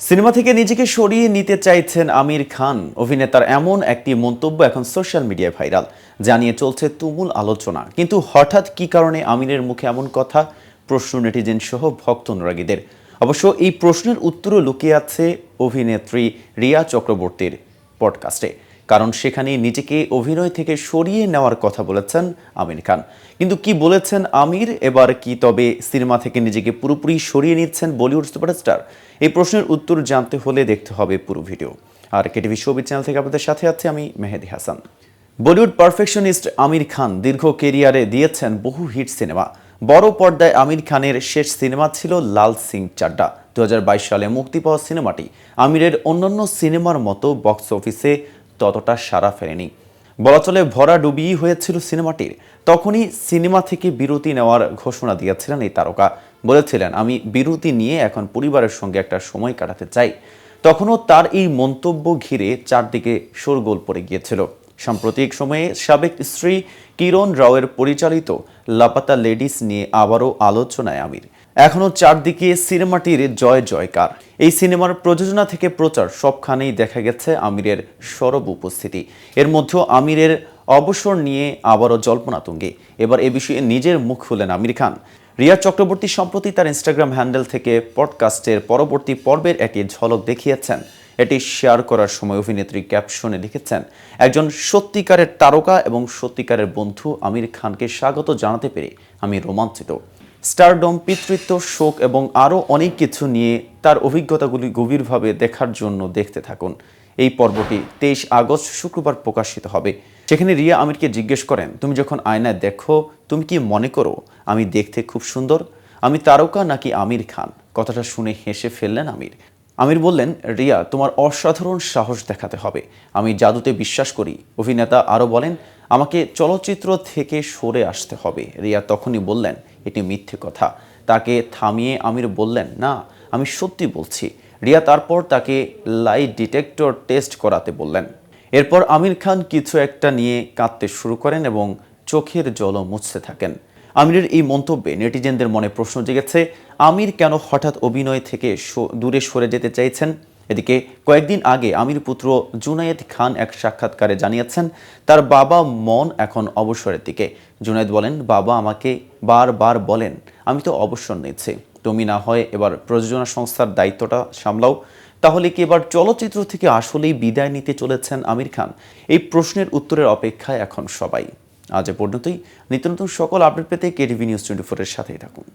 Cinema থেকে নিজেকে সরিয়ে নিতে চাইছেন আমির খান। অভিনেতার এমন একটি মন্তব্য এখন সোশ্যাল মিডিয়ায় ভাইরাল, জানিয়ে চলছে তুমুল আলোচনা। কিন্তু হঠাৎ কি কারণে আমিরের মুখে এমন কথা? প্রশ্ন নেটিজেন সহ ভক্ত অনুরাগীদের। অবশ্য এই প্রশ্নের উত্তরও লুকিয়ে আছে অভিনেত্রী রিয়া চক্রবর্তীর পডকাস্টে। কারণ সেখানে নিজেকে অভিনয় থেকে সরিয়ে নেওয়ার কথা বলেছেন আমির খান। কিন্তু কি বলেছেন আমির? এবার কি তবে সিনেমা থেকে নিজেকে পুরোপুরি সরিয়ে নিচ্ছেন বলিউড সুপারস্টার? এই প্রশ্নের উত্তর জানতে হলে দেখতে হবে পুরো ভিডিও। আর কেটিভি শোবি চ্যানেল থেকে আপনাদের সাথে আছে আমি মেহেদি হাসান। বলিউড পারফেকশনিস্ট আমির খান দীর্ঘ কেরিয়ারে দিয়েছেন বহু হিট সিনেমা। বড় পর্দায় আমির খানের শেষ সিনেমা ছিল লাল সিং চাড্ডা। দু হাজার বাইশ সালে মুক্তি পাওয়া সিনেমাটি আমিরের অন্যান্য সিনেমার মতো বক্স অফিসে ততটা সাড়া ফেরেনি বলা চলে ভরা ডুবিই হয়েছিল সিনেমাটির। তখনই সিনেমা থেকে বিরতি নেওয়ার ঘোষণা দিয়েছিলেন এই তারকা। বলেছিলেন, আমি বিরতি নিয়ে এখন পরিবারের সঙ্গে একটা সময় কাটাতে চাই। তখনও তার এই মন্তব্য ঘিরে চারদিকে শোরগোল পড়ে গিয়েছিল। সাম্প্রতিক সময়ে সাবেক স্ত্রী কিরণ রাওয়ের পরিচালিত লাপাতা লেডিস নিয়ে আবারও আলোচনায় আমির। এখনও চারদিকে সিনেমাটির জয় জয়কার। এই সিনেমার প্রযোজনা থেকে প্রচার সবখানেই দেখা গেছে আমিরের সরব উপস্থিতি। এর মধ্যেও আমিরের অবসর নিয়ে আবারও জল্পনা তুঙ্গে এবার এ বিষয়ে নিজের মুখ খুললেন আমির খান। রিয়া চক্রবর্তী সম্প্রতি তার ইনস্টাগ্রাম হ্যান্ডেল থেকে পডকাস্টের পরবর্তী পর্বের একটি ঝলক দেখিয়েছেন। এটি শেয়ার করার সময় অভিনেত্রী ক্যাপশনে লিখেছেন, একজন সত্যিকারের তারকা এবং সত্যিকারের বন্ধু আমির খানকে স্বাগত জানাতে পেরে আমি রোমাঞ্চিত। স্টারডম পিতৃত্ব, শোক এবং আরও অনেক কিছু নিয়ে তার অভিজ্ঞতাগুলি গভীরভাবে দেখার জন্য দেখতে থাকুন। এই পর্বটি তেইশ আগস্ট শুক্রবার প্রকাশিত হবে। সেখানে রিয়া আমিরকে জিজ্ঞেস করেন, তুমি যখন আয়নায় দেখো, তুমি কি মনে করো আমি দেখতে খুব সুন্দর? আমি তারকা নাকি আমির খান? কথাটা শুনে হেসে ফেললেন আমির। আমির বললেন, রিয়া, তোমার অসাধারণ সাহস দেখাতে হবে। আমি জাদুতে বিশ্বাস করি। অভিনেতা আরও বলেন, আমাকে চলচ্চিত্র থেকে সরে আসতে হবে। রিয়া তখনই বললেন এটি মিথ্যে কথা। তাকে থামিয়ে আমির বললেন, না, আমি সত্যি বলছি। রিয়া তারপর তাকে লাই ডিটেক্টর টেস্ট করাতে বললেন। এরপর আমির খান কিছু একটা নিয়ে কাঁদতে শুরু করেন এবং চোখের জলও মুছতে থাকেন। আমিরের এই মন্তব্যে নেটিজেনদের মনে প্রশ্ন জেগেছে, আমির কেন হঠাৎ অভিনয় থেকে দূরে সরে যেতে চাইছেন? এদিকে কয়েকদিন আগে আমির পুত্র জুনায়েদ খান এক সাক্ষাৎকারে জানিয়েছেন, তার বাবা মন এখন অবসরের দিকে। জুনায়েদ বলেন, বাবা আমাকে বারবার বলেন, আমি তো অবসর নিচ্ছি তুমি না হয় এবার প্রযোজনা সংস্থার দায়িত্বটা সামলাও। তাহলে কি এবার চলচ্চিত্র থেকে আসলেই বিদায় নিতে চলেছেন আমির খান? এই প্রশ্নের উত্তরের অপেক্ষায় এখন সবাই। আজ এ পর্যন্তই। নিত্য নতুন সকল আপডেট পেতে কেটিভি নিউজ টোয়েন্টি ফোরের সাথেই থাকুন।